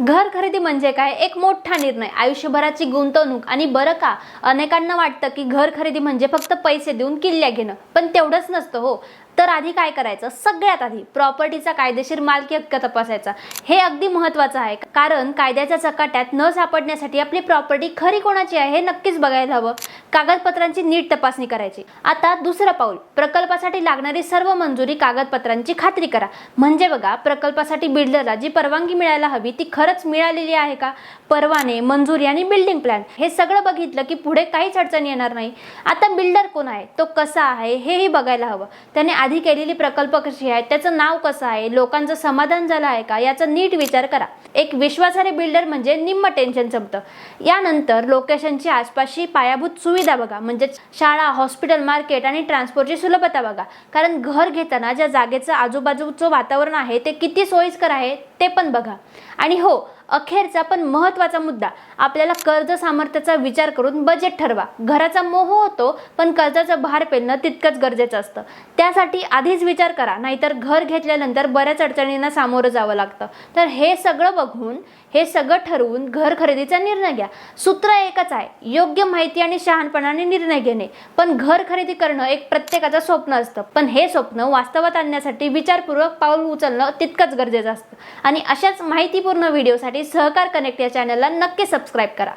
घर खरेदी म्हणजे काय? एक मोठा निर्णय. आयुष्यभराची गुंतवणूक आणि बरं का? अनेकांना वाटतं की घर खरेदी म्हणजे फक्त पैसे देऊन किल्ल्या घेणं. पण तेवढंच नसतं हो. तर आधी काय करायचं? सगळ्यात आधी प्रॉपर्टीचा कायदेशीर मालकी हक्क तपासायचा. हे अगदी महत्त्वाचं आहे कारण कायद्याच्या चकाट्यात न सापडण्यासाठी आपली प्रॉपर्टी खरी कोणाची आहे हे नक्कीच बघायला हवं. कागदपत्रांची नीट तपासणी करायची. आता दुसरं पाऊल प्रकल्पासाठी लागणारी सर्व मंजुरी कागदपत्रांची खात्री करा. म्हणजे बघा प्रकल्पासाठी बिल्डरला जी परवानगी मिळायला हवी ती खरंच मिळालेली आहे का? परवाने मंजुरी आणि बिल्डिंग प्लॅन हे सगळं बघितलं की पुढे काहीच अडचण येणार नाही. आता बिल्डर कोण आहे? तो कसा आहे? हेही बघायला हवं. त्याने आधी केलेली प्रकल्प कशी आहेत त्याचं नाव कसं आहे लोकांचं समाधान झालं आहे का याचा नीट विचार करा. एक विश्वासार्ह बिल्डर म्हणजे निम्म टेन्शन संपतं यानंतर लोकेशनची आसपासची पायाभूत सुविधा बघा म्हणजे शाळा हॉस्पिटल मार्केट आणि ट्रान्सपोर्टची सुलभता बघा. कारण घर घेताना ज्या जागेचं आजूबाजूचं वातावरण आहे ते किती सोयीस्कर आहे ते पण बघा. आणि हो अखेरचा पण महत्त्वाचा मुद्दा आपल्याला कर्ज सामर्थ्याचा विचार करून बजेट ठरवा. घराचा मोह होतो पण कर्जाचं भार पेलणं तितकंच गरजेचं असतं. त्यासाठी आधीच विचार करा नाहीतर घर घेतल्यानंतर बऱ्याच अडचणींना सामोरं जावं लागतं. तर हे सगळं बघून हे सगळं ठरवून घर खरेदीचा निर्णय घ्या. सूत्र एकच आहे योग्य माहिती आणि शहाणपणाने निर्णय घेणे. पण घर खरेदी करणं एक प्रत्येकाचं स्वप्न असतं. पण हे स्वप्न वास्तवात आणण्यासाठी विचारपूर्वक पाऊल उचलणं तितकंच गरजेचं असतं. आणि अशाच माहितीपूर्ण व्हिडिओसाठी सहकार कनेक्ट या चॅनलला नक्की सबस्क्राईब करा.